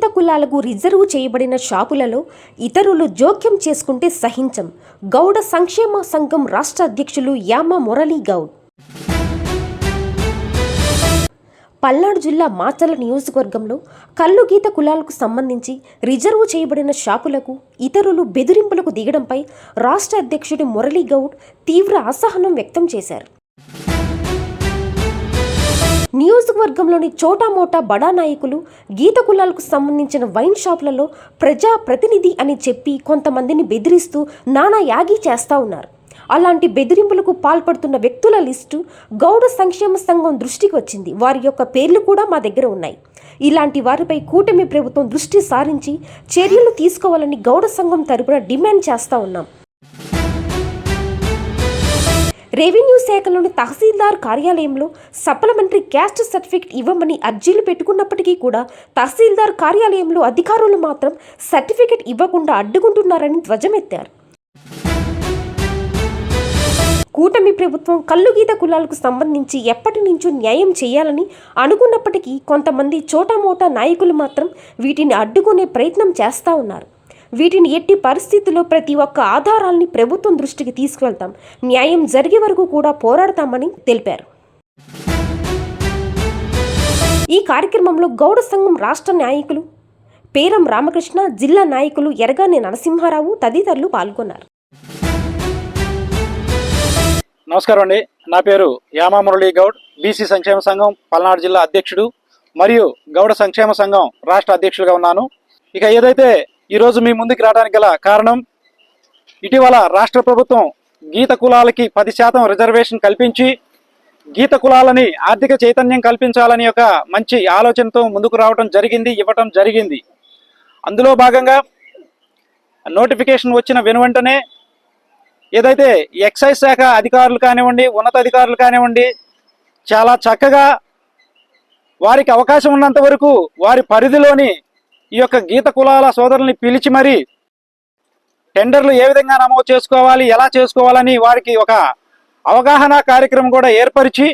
గీత కులాలకు రిజర్వ్ చేయబడిన షాపులలో ఇతరులు జోక్యం చేసుకుంటే సహించం. గౌడ సంక్షేమ సంఘం రాష్ట్ర అధ్యక్షులు యామ మురళీ గౌడ్. పల్నాడు జిల్లా మాచల నియోజకవర్గంలో కల్లు గీత కులాలకు సంబంధించి రిజర్వ్ చేయబడిన షాపులకు ఇతరులు బెదిరింపులకు దిగడంపై రాష్ట్ర అధ్యక్షుడు మురళీ గౌడ్ తీవ్ర అసహనం వ్యక్తం చేశారు. నియోజకవర్గంలోని చోటా మోటా బడా నాయకులు గీత కులాలకు సంబంధించిన వైన్ షాపులలో ప్రజా ప్రతినిధి అని చెప్పి కొంతమందిని బెదిరిస్తూ నానా యాగి చేస్తూ ఉన్నారు. అలాంటి బెదిరింపులకు పాల్పడుతున్న వ్యక్తుల లిస్టు గౌడ సంక్షేమ సంఘం దృష్టికి వచ్చింది. వారి యొక్క పేర్లు కూడా మా దగ్గర ఉన్నాయి. ఇలాంటి వారిపై కూటమి ప్రభుత్వం దృష్టి సారించి చర్యలు తీసుకోవాలని గౌడ సంఘం తరపున డిమాండ్ చేస్తూ ఉన్నాం. రెవెన్యూ శాఖలోని తహసీల్దార్ కార్యాలయంలో సప్లిమెంటరీ క్యాస్ట్ సర్టిఫికేట్ ఇవ్వమని అర్జీలు పెట్టుకున్నప్పటికీ కూడా తహసీల్దార్ కార్యాలయంలో అధికారులు మాత్రం సర్టిఫికేట్ ఇవ్వకుండా అడ్డుకుంటున్నారని ధ్వజమెత్తారు. కూటమి ప్రభుత్వం కల్లుగీత కులాలకు సంబంధించి ఎప్పటి నుంచో న్యాయం చేయాలని అనుకున్నప్పటికీ కొంతమంది చోటామోటా నాయకులు మాత్రం వీటిని అడ్డుకునే ప్రయత్నం చేస్తూ ఉన్నారు. వీటిని ఎట్టి పరిస్థితుల్లో ప్రతి ఒక్క ఆధారాల్ని ప్రభుత్వం దృష్టికి తీసుకువెళ్తాం. న్యాయం జరిగే వరకు కూడా పోరాడతామని తెలిపారు. ఈ కార్యక్రమంలో గౌడ సంఘం రాష్ట్ర నాయకులు పేరం రామకృష్ణ జిల్లా నాయకులు ఎరగాని నరసింహారావు తదితరులు పాల్గొన్నారు. నమస్కారం అండి. నా పేరు యామా మురళీ గౌడ్ బీసీ సంక్షేమ సంఘం పల్నాడు జిల్లా అధ్యక్షుడు మరియు గౌడ సంక్షేమ సంఘం రాష్ట్ర అధ్యక్షుడిగా ఉన్నాను. ఇక ఏదైతే ఈరోజు మీ ముందుకు రావడానికి గల కారణం ఇటీవల రాష్ట్ర ప్రభుత్వం గీత కులాలకి పది శాతం రిజర్వేషన్ కల్పించి గీత కులాలని ఆర్థిక చైతన్యం కల్పించాలని ఒక మంచి ఆలోచనతో ముందుకు రావడం జరిగింది ఇవ్వటం జరిగింది. అందులో భాగంగా నోటిఫికేషన్ వచ్చిన వెనువెంటనే ఏదైతే ఎక్సైజ్ శాఖ అధికారులు కానివ్వండి ఉన్నతాధికారులు కానివ్వండి చాలా చక్కగా వారికి అవకాశం ఉన్నంత వరకు వారి పరిధిలోని ఈ యొక్క గీత కులాల సోదరుల్ని పిలిచి మరి టెండర్లు ఏ విధంగా నమోదు చేసుకోవాలి ఎలా చేసుకోవాలని వారికి ఒక అవగాహన కార్యక్రమం కూడా ఏర్పరిచి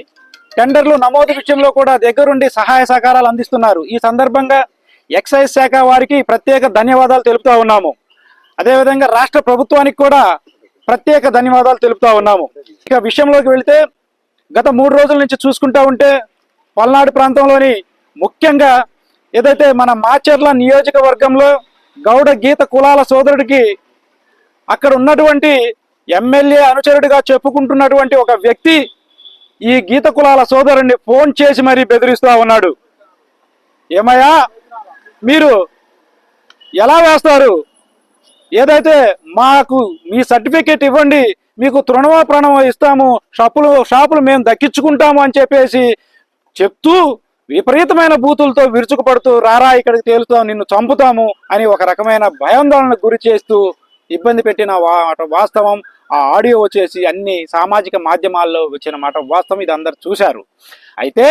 టెండర్లు నమోదు విషయంలో కూడా దగ్గరుండి సహాయ సహకారాలు అందిస్తున్నారు. ఈ సందర్భంగా ఎక్సైజ్ శాఖ వారికి ప్రత్యేక ధన్యవాదాలు తెలుపుతా ఉన్నాము. అదేవిధంగా రాష్ట్ర ప్రభుత్వానికి కూడా ప్రత్యేక ధన్యవాదాలు తెలుపుతా ఉన్నాము. ఇక విషయంలోకి వెళితే గత మూడు రోజుల నుంచి చూసుకుంటా ఉంటే పల్నాడు ప్రాంతంలోని ముఖ్యంగా ఏదైతే మన మాచర్ల నియోజకవర్గంలో గౌడ గీత కులాల సోదరుడికి అక్కడ ఉన్నటువంటి ఎమ్మెల్యే అనుచరుడిగా చెప్పుకుంటున్నటువంటి ఒక వ్యక్తి ఈ గీత కులాల సోదరుడిని ఫోన్ చేసి మరీ బెదిరిస్తూ ఉన్నాడు. ఏమయ్యా మీరు ఎలా వేస్తారు? ఏదైతే మాకు మీ సర్టిఫికేట్ ఇవ్వండి మీకు తృణమో ప్రణమో ఇస్తాము షాపులు షాపులు మేము దక్కించుకుంటాము అని చెప్పేసి చెప్తూ విపరీతమైన బూతులతో విరుచుకుపడుతూ రారా ఇక్కడికి తేలుతాం నిన్ను చంపుతాము అని ఒక రకమైన భయాందోళనకు గురి చేస్తూ ఇబ్బంది పెట్టిన వాస్తవం ఆ ఆడియో వచ్చేసి అన్ని సామాజిక మాధ్యమాల్లో వచ్చిన మాట వాస్తవం ఇది అందరు చూశారు. అయితే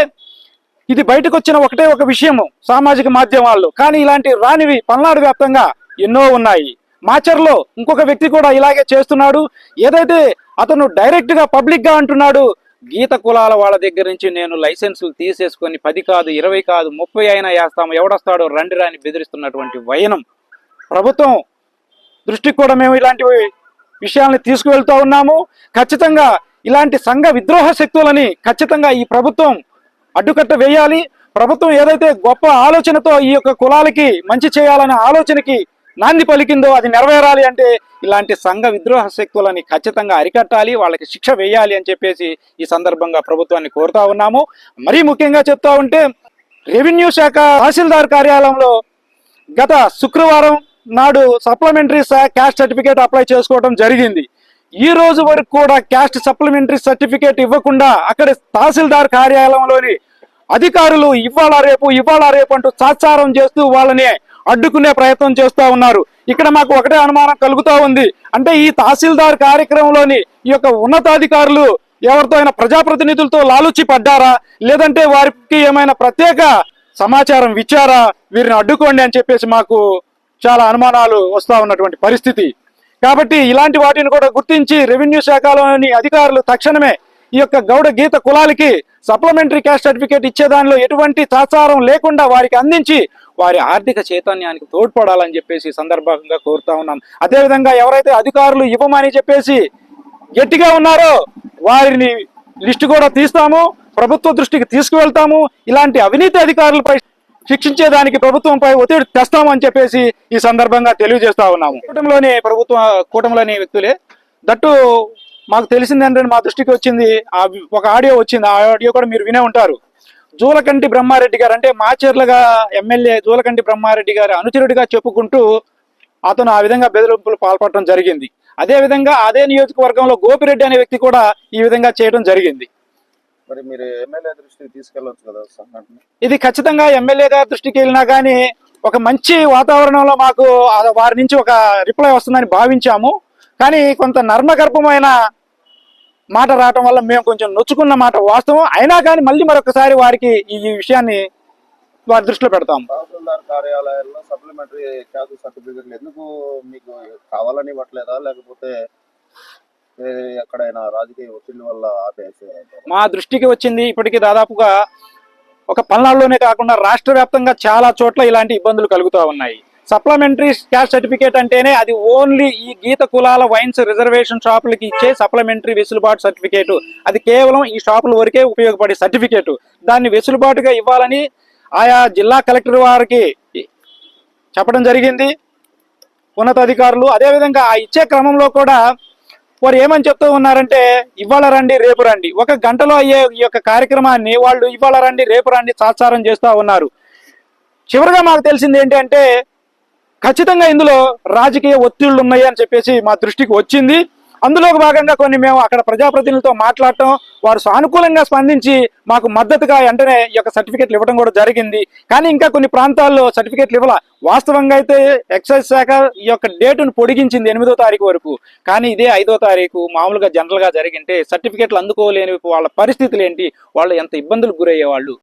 ఇది బయటకు వచ్చిన ఒకటే ఒక విషయము సామాజిక మాధ్యమాల్లో. కానీ ఇలాంటి రానివి పల్నాడు వ్యాప్తంగా ఎన్నో ఉన్నాయి. మాచర్లో ఇంకొక వ్యక్తి కూడా ఇలాగే చేస్తున్నాడు. ఏదైతే అతను డైరెక్ట్గా పబ్లిక్గా అంటున్నాడు గీత కులాల వాళ్ళ దగ్గర నుంచి నేను లైసెన్సులు తీసేసుకొని పది కాదు ఇరవై కాదు ముప్పై అయినా వేస్తాము. ఎవడొస్తాడో రండి రాని బెదిరిస్తున్నటువంటి వయనం ప్రభుత్వం దృష్టికి కూడా మేము ఇలాంటి విషయాల్ని తీసుకువెళ్తూ ఉన్నాము. ఖచ్చితంగా ఇలాంటి సంఘ విద్రోహ శక్తులని ఖచ్చితంగా ఈ ప్రభుత్వం అడ్డుకట్ట వేయాలి. ప్రభుత్వం ఏదైతే గొప్ప ఆలోచనతో ఈ యొక్క కులాలకి మంచి చేయాలనే ఆలోచనకి నాంది పలికిందో అది నెరవేరాలి అంటే ఇలాంటి సంఘ విద్రోహ శక్తులని ఖచ్చితంగా అరికట్టాలి వాళ్ళకి శిక్ష వేయాలి అని చెప్పేసి ఈ సందర్భంగా ప్రభుత్వాన్ని కోరుతా ఉన్నాము. మరీ ముఖ్యంగా చెప్తా ఉంటే రెవెన్యూ శాఖ తహసీల్దార్ కార్యాలయంలో గత శుక్రవారం నాడు సప్లిమెంటరీ క్యాస్ట్ సర్టిఫికేట్ అప్లై చేసుకోవడం జరిగింది. ఈ రోజు వరకు కూడా క్యాస్ట్ సప్లిమెంటరీ సర్టిఫికేట్ ఇవ్వకుండా అక్కడ తహసీల్దార్ కార్యాలయంలోని అధికారులు ఇవ్వాలా రేపు ఇవ్వాలా రేపు అంటూ సాత్సారం చేస్తూ వాళ్ళని అడ్డుకునే ప్రయత్నం చేస్తూ ఉన్నారు. ఇక్కడ మాకు ఒకటే అనుమానం కలుగుతూ ఉంది. అంటే ఈ తహసీల్దార్ కార్యక్రమంలోని ఈ యొక్క ఉన్నతాధికారులు ఎవరితో అయినా ప్రజాప్రతినిధులతో లాలుచి పడ్డారా? లేదంటే వారికి ఏమైనా ప్రత్యేక సమాచారం ఇచ్చారా? వీరిని అడ్డుకోండి అని చెప్పేసి మాకు చాలా అనుమానాలు వస్తూ ఉన్నటువంటి పరిస్థితి. కాబట్టి ఇలాంటి వాటిని కూడా గుర్తించి రెవెన్యూ శాఖలోని అధికారులు తక్షణమే ఈ యొక్క గౌడ గీత కులాలకి సప్లిమెంటరీ క్యాస్ట్ సర్టిఫికేట్ ఇచ్చే దానిలో ఎటువంటి తాత్సారం లేకుండా వారికి అందించి వారి ఆర్థిక చైతన్యానికి తోడ్పడాలని చెప్పేసి సందర్భంగా కోరుతా ఉన్నాం. అదేవిధంగా ఎవరైతే అధికారులు ఇవ్వమని చెప్పేసి గట్టిగా ఉన్నారో వారిని లిస్టు కూడా తీస్తాము ప్రభుత్వ దృష్టికి తీసుకువెళ్తాము. ఇలాంటి అవినీతి అధికారులపై శిక్షించేదానికి ప్రభుత్వంపై ఒత్తిడి తెస్తామని చెప్పేసి ఈ సందర్భంగా తెలియజేస్తా ఉన్నాము. కూటమిలోని ప్రభుత్వ కూటమిలోని వ్యక్తులే దట్టు మాకు తెలిసింది ఏంటంటే మా దృష్టికి వచ్చింది. ఆ ఒక ఆడియో వచ్చింది. ఆ ఆడియో కూడా మీరు వినే ఉంటారు. జూలకంటి బ్రహ్మారెడ్డి గారు అంటే మాచర్లుగా ఎమ్మెల్యే జూలకంటి బ్రహ్మారెడ్డి గారి అనుచరుడిగా చెప్పుకుంటూ అతను ఆ విధంగా బెదిరింపులు పాల్పడటం జరిగింది. అదే విధంగా అదే నియోజకవర్గంలో గోపిరెడ్డి అనే వ్యక్తి కూడా ఈ విధంగా చేయడం జరిగింది. మరి మీరు ఎమ్మెల్యే దృష్టికి కదా ఇది ఖచ్చితంగా ఎమ్మెల్యే గారి దృష్టికి వెళ్ళినా కానీ ఒక మంచి వాతావరణంలో మాకు వారి నుంచి ఒక రిప్లై వస్తుందని భావించాము. కానీ కొంత నర్మగర్భమైన మాట రావటం వల్ల మేము కొంచెం నొచ్చుకున్న మాట వాస్తవం. అయినా కానీ మళ్ళీ మరొకసారి వారికి ఈ విషయాన్ని వారి దృష్టిలో పెడతాం. తహసీల్దార్ కార్యాలయాల్లో సప్లిమెంటరీ క్యాస్ట్ సర్టిఫికెట్లు ఎందుకు మీకు కావాలని ఇవ్వట్లేదా? లేకపోతే ఎక్కడైనా రాజకీయ ఒత్తిడి వల్ల ఆపేసే మా దృష్టికి వచ్చింది ఇప్పటికీ దాదాపుగా ఒక పల్నాడులోనే కాకుండా రాష్ట్ర వ్యాప్తంగా చాలా చోట్ల ఇలాంటి ఇబ్బందులు కలుగుతూ ఉన్నాయి. సప్లిమెంటరీ క్యాస్ట్ సర్టిఫికేట్ అంటేనే అది ఓన్లీ ఈ గీత కులాల వైన్స్ రిజర్వేషన్ షాపులకి ఇచ్చే సప్లిమెంటరీ వెసులుబాటు సర్టిఫికేట్ అది కేవలం ఈ షాపుల వరకే ఉపయోగపడే సర్టిఫికేట్ దాన్ని వెసులుబాటుగా ఇవ్వాలని ఆయా జిల్లా కలెక్టర్ వారికి చెప్పడం జరిగింది. ఉన్నతాధికారులు అదేవిధంగా ఆ ఇచ్చే క్రమంలో కూడా వారు ఏమని చెప్తూ ఉన్నారంటే ఇవాళ రండి రేపు రండి. ఒక గంటలో అయ్యే ఈ యొక్క కార్యక్రమాన్ని వాళ్ళు ఇవాళ రండి రేపు రండి సాత్సారం చేస్తూ ఉన్నారు. చివరిగా మాకు తెలిసింది ఏంటంటే ఖచ్చితంగా ఇందులో రాజకీయ ఒత్తిళ్ళు ఉన్నాయి అని చెప్పేసి మా దృష్టికి వచ్చింది. అందులో భాగంగా కొన్ని మేము అక్కడ ప్రజాప్రతినిధులతో మాట్లాడటం వారు సానుకూలంగా స్పందించి మాకు మద్దతుగా వెంటనే ఈ యొక్క సర్టిఫికెట్లు ఇవ్వడం కూడా జరిగింది. కానీ ఇంకా కొన్ని ప్రాంతాల్లో సర్టిఫికెట్లు ఇవ్వాల. వాస్తవంగా అయితే ఎక్సైజ్ శాఖ ఈ యొక్క డేటును పొడిగించింది ఎనిమిదో తారీఖు వరకు. కానీ ఇదే ఐదో తారీఖు మామూలుగా జనరల్గా జరిగింటే సర్టిఫికెట్లు అందుకోలేని వాళ్ళ పరిస్థితులు ఏంటి? వాళ్ళు ఎంత ఇబ్బందులకు గురయ్యేవాళ్ళు?